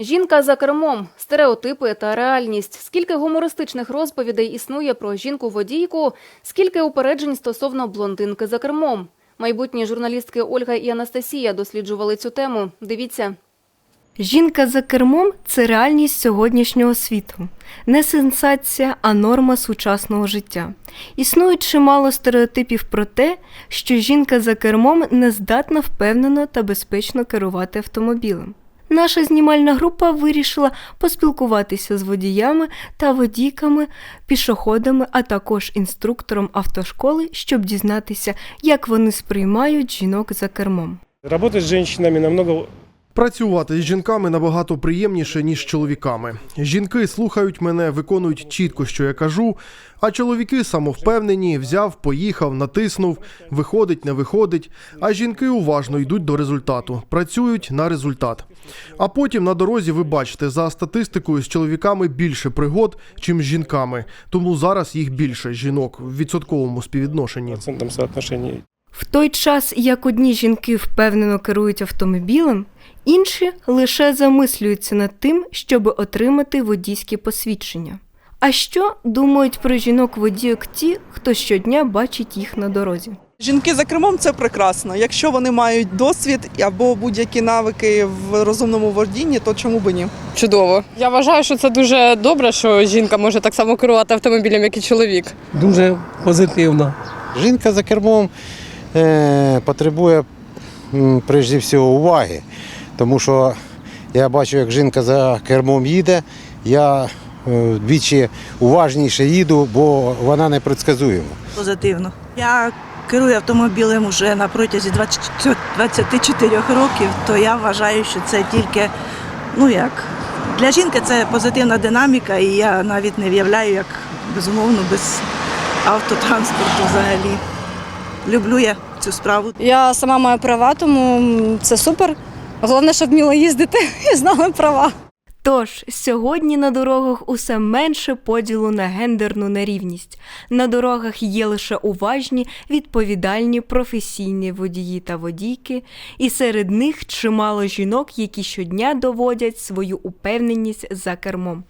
Жінка за кермом, стереотипи та реальність. Скільки гумористичних розповідей існує про жінку-водійку, скільки упереджень стосовно блондинки за кермом. Майбутні журналістки Ольга і Анастасія досліджували цю тему. Дивіться. Жінка за кермом це реальність сьогоднішнього світу. Не сенсація, а норма сучасного життя. Існує чимало стереотипів про те, що жінка за кермом не здатна впевнено та безпечно керувати автомобілем. Наша знімальна група вирішила поспілкуватися з водіями та водійками, пішоходами, а також інструктором автошколи, щоб дізнатися, як вони сприймають жінок за кермом. Работать с женщинами намного Працювати з жінками набагато приємніше, ніж з чоловіками. Жінки слухають мене, виконують чітко, що я кажу. А чоловіки самовпевнені, взяв, поїхав, натиснув, виходить, не виходить. А жінки уважно йдуть до результату, працюють на результат. А потім на дорозі ви бачите, за статистикою з чоловіками більше пригод, чим з жінками. Тому зараз їх більше жінок в відсотковому співвідношенні. В той час, як одні жінки впевнено керують автомобілем, інші лише замислюються над тим, щоб отримати водійське посвідчення. А що думають про жінок водійок ті, хто щодня бачить їх на дорозі? Жінки за кермом це прекрасно. Якщо вони мають досвід або будь-які навики в розумному водінні, то чому б ні? Чудово. Я вважаю, що це дуже добре, що жінка може так само керувати автомобілем, як і чоловік. дуже позитивно. Жінка за кермом потребує прежде всього уваги, тому що я бачу, як жінка за кермом їде, я е, двічі уважніше їду, бо вона непредсказуєма. позитивно. Я керую автомобілем вже на протязі 24 років, то я вважаю, що це тільки, ну як, для жінки це позитивна динаміка, і я навіть не в'являю, як безумовно без автотранспорту взагалі. Люблю я цю справу. Я сама маю права, тому це супер. Головне, щоб вміла їздити і знала права. Тож сьогодні на дорогах усе менше поділу на гендерну нерівність. На дорогах є лише уважні, відповідальні, професійні водії та водійки, і серед них чимало жінок, які щодня доводять свою упевненість за кермом.